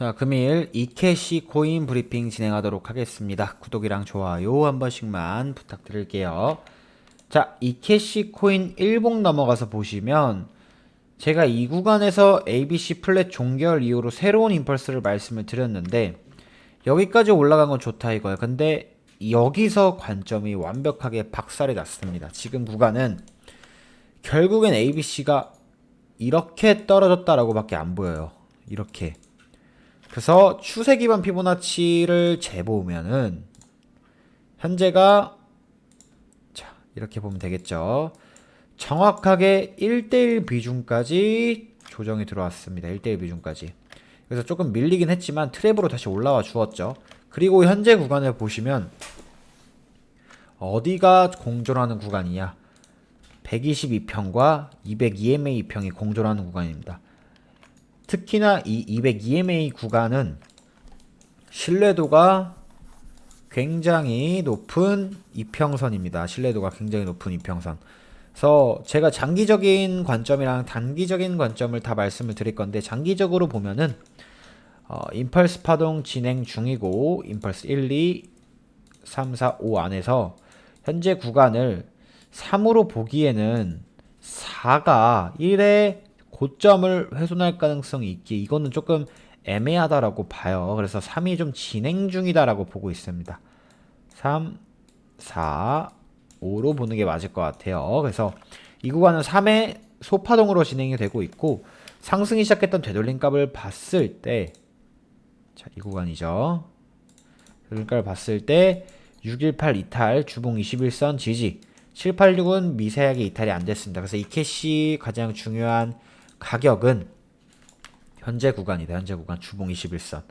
자, 금일 이캐시 코인 브리핑 진행하도록 하겠습니다. 구독이랑 좋아요 한 번씩만 부탁드릴게요. 자, 이캐시 코인 1봉 넘어가서 보시면 제가 이 구간에서 ABC 플랫 종결 이후로 새로운 임펄스를 말씀을 드렸는데 여기까지 올라간 건 좋다 이거예요. 근데 여기서 관점이 완벽하게 박살이 났습니다. 지금 구간은 결국엔 ABC가 이렇게 떨어졌다라고 밖에 안 보여요. 이렇게. 그래서 추세 기반 피보나치를 재보면은 현재가 자, 이렇게 보면 되겠죠. 정확하게 1대1 비중까지 조정이 들어왔습니다. 1대1 비중까지. 그래서 조금 밀리긴 했지만 트랩으로 다시 올라와 주었죠. 그리고 현재 구간을 보시면 어디가 공존하는 구간이냐? 122평과 202MA 평이 공존하는 구간입니다. 특히나 이 202MA 구간은 신뢰도가 굉장히 높은 이평선입니다. 신뢰도가 굉장히 높은 이평선. 그래서 제가 장기적인 관점이랑 단기적인 관점을 다 말씀을 드릴 건데 장기적으로 보면은 어, 임펄스 파동 진행 중이고 임펄스 1, 2, 3, 4, 5 안에서 현재 구간을 3으로 보기에는 4가 1의 고점을 훼손할 가능성이 있기 이거는 조금 애매하다라고 봐요. 그래서 3이 좀 진행 중이다라고 보고 있습니다. 3, 4, 5로 보는 게 맞을 것 같아요. 그래서 이 구간은 3의 소파동으로 진행이 되고 있고 상승이 시작했던 되돌림 값을 봤을 때 자, 이 구간이죠. 되돌림 값을 봤을 때 618 이탈, 주봉 21선 지지 786은 미세하게 이탈이 안 됐습니다. 그래서 이 캐시 가장 중요한 가격은 현재 구간이다. 현재 구간 주봉 21선.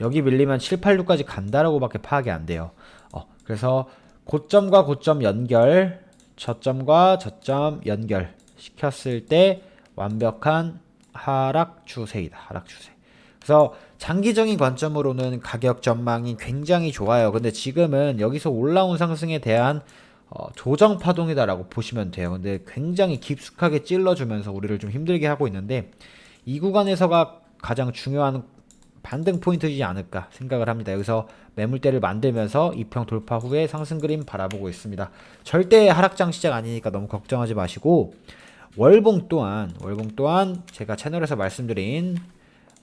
여기 밀리면 786까지 간다라고 밖에 파악이 안 돼요. 어, 그래서 고점과 고점 연결, 저점과 저점 연결 시켰을 때 완벽한 하락 추세이다. 하락 추세. 그래서 장기적인 관점으로는 가격 전망이 굉장히 좋아요. 근데 지금은 여기서 올라온 상승에 대한 어, 조정 파동이다라고 보시면 돼요. 근데 굉장히 깊숙하게 찔러주면서 우리를 좀 힘들게 하고 있는데 이 구간에서가 가장 중요한 반등 포인트이지 않을까 생각을 합니다. 여기서 매물대를 만들면서 이평 돌파 후에 상승 그림 바라보고 있습니다. 절대 하락장 시작 아니니까 너무 걱정하지 마시고 월봉 또한 월봉 또한 제가 채널에서 말씀드린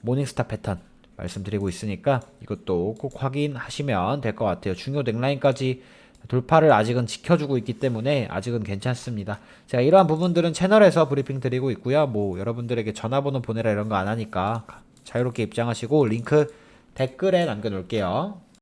모닝스타 패턴 말씀드리고 있으니까 이것도 꼭 확인하시면 될 것 같아요. 중요 넥라인까지 돌파를 아직은 지켜주고 있기 때문에 아직은 괜찮습니다. 제가 이러한 부분들은 채널에서 브리핑 드리고 있고요. 뭐 여러분들에게 전화번호 보내라 이런 거 안 하니까 자유롭게 입장하시고 링크 댓글에 남겨놓을게요.